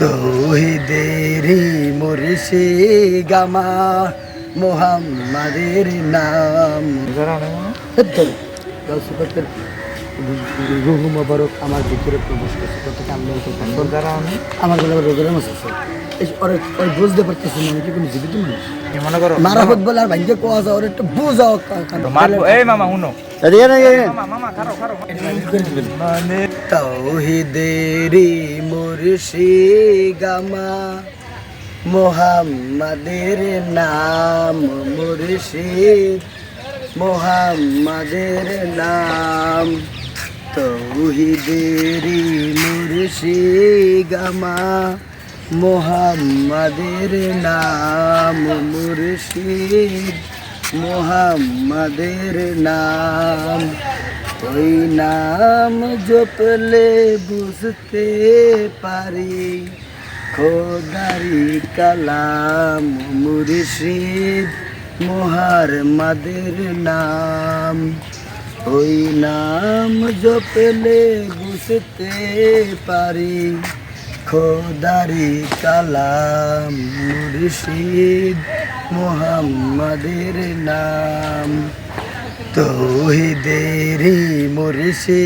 তৌহিদেরি মুরশি gamma মোহাম্মদের নাম। রুহ মোবারক আমার ভিতরে প্রবেশ করছে। প্রত্যেকে আমি আমার গলা রোগের মাছ আছে ওই বুঝতে পারতেছি না আমি কি কোনো জীবিত মানুষ? মনে করো? বলে আর ভাঙ্গে কোয়া যাও একটু বুঝাও এই মামা শুনো। মানে তৌহিদেরি মুর্শি গামা মোহাম্মদের নাম মুর্শিদ মোহাম্মদের নাম। তৌহিদেরি মুর্শি গামা, মোহাম্মদের নাম মুর্শিদ মোহাম্মদের নাম। ওই নাম জপলে বুঝতে পারি, খোদারি কালাম মুর্শিদ মোহার মাদের নাম। ওই নাম জপেলে বুঝতে পারি। খোদারি কালাম, মুর্শিদ মোহাম্মদের নাম। তৌহিদেরি মুর্শি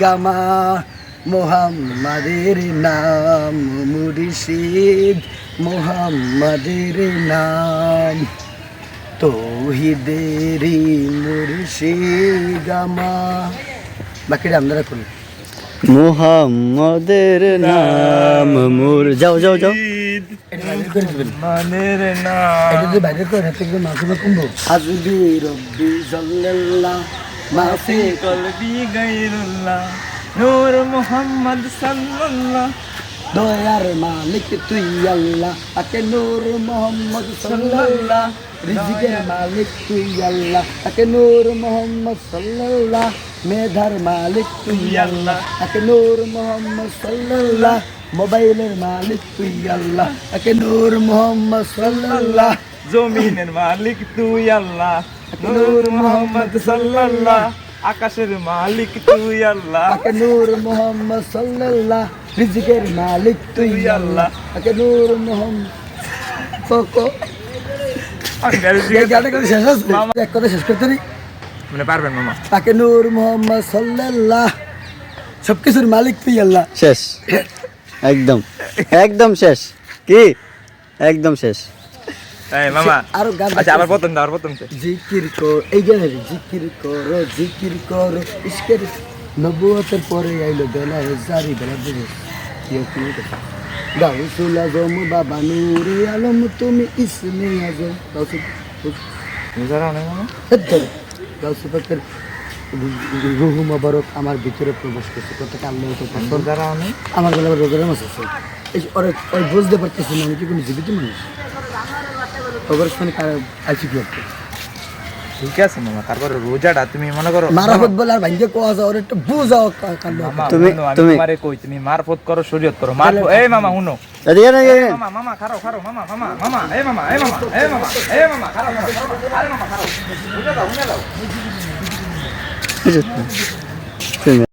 গামা মোহাম্মদের নাম, মুর্শিদ মোহাম্মদের নাম। তৌহিদেরি মুর্শি গামা। বাকিটা আপনারা করুন। মুহাম্মদের নাম মুর যাও যাও যাও। মানের না এটা যদি বাইরে করে হাতে করে মাথা কমবো হাজবি রব্বি সাল্লাল্লাহ মাফি কলবি গাইরুল্লাহ নূর মুহাম্মদ সাল্লাল্লাহ। দয়ার মালিক তুই আল্লাহ তাকে নূর মোহাম্মদ সাল্লাল্লাহ রিজিকের মালিক তুই আল্লাহ তাকে নূর মোহাম্মদ সাল্লাল্লাহ মেধার মালিক তুই আল্লাহ তাকে নূর মোহাম্মদ সাল্লাল্লাহ মোবাইলের মালিক তুই আল্লাহ তাকে নূর মোহাম্মদ সাল্লাল্লাহ জমিনের মালিক তুই আল্লাহ নূর মুহাম্মদ সাল্লাল্লাহ আকাশের মালিক তুই আল্লাহ। তাকে নূর মোহাম্মদ সাল্লাল্লাহ রিজিকের মালিক তুই আল্লাহ। তাকে নূর মোহাম্মদ কোকো এই গানটা শেষ আছে এক কথা শেষ করতে মানে পারবেন মামা। তাকে নূর মোহাম্মদ সাল্লাল্লাহ সবকিছুর মালিক তুই আল্লাহ। শেষ। একদম। একদম শেষ। কি? একদম শেষ। মামা। আরও গান আচ্ছা আবার প্রথম আবার প্রথম। জিকির কর এই গানের জিকির করো জিকির করো ইস্কের নবুয়তের পরে আইলো বেলা জারি বেলা দেবে। গাউসুল আজম বাবা নূরে আলম তুমি ইসমে আজম। গাউসুল রুহ মোবারক আমার ভিতরে প্রবেশ করছে। প্রত্যেকে আল্লাহ অনেক আমার গলা রোগের মাছ আছে। ওরে বুঝতে পারতেছি না আমি কি কোনো জীবিত মানুষ? ওর আইসি কি ঠিক আছে মামা তারপরে রোজাটা তুমি মনে করো মারা হোক বলে আর ভাঙ্গে কোয়া যাও একটু বুঝাও তুমি- তুমি- কই তুমি মারফত করো শরীয়ত করো মারফত এই মামা শুনো। এদিকে না মামা মামা খারো খারো মামা মামা মামা এই মামা এই মামা এই মামা এই মামা খারো খারো খারো। আরে মামা খারো বুঝে দাও বুঝে দাও তুমি।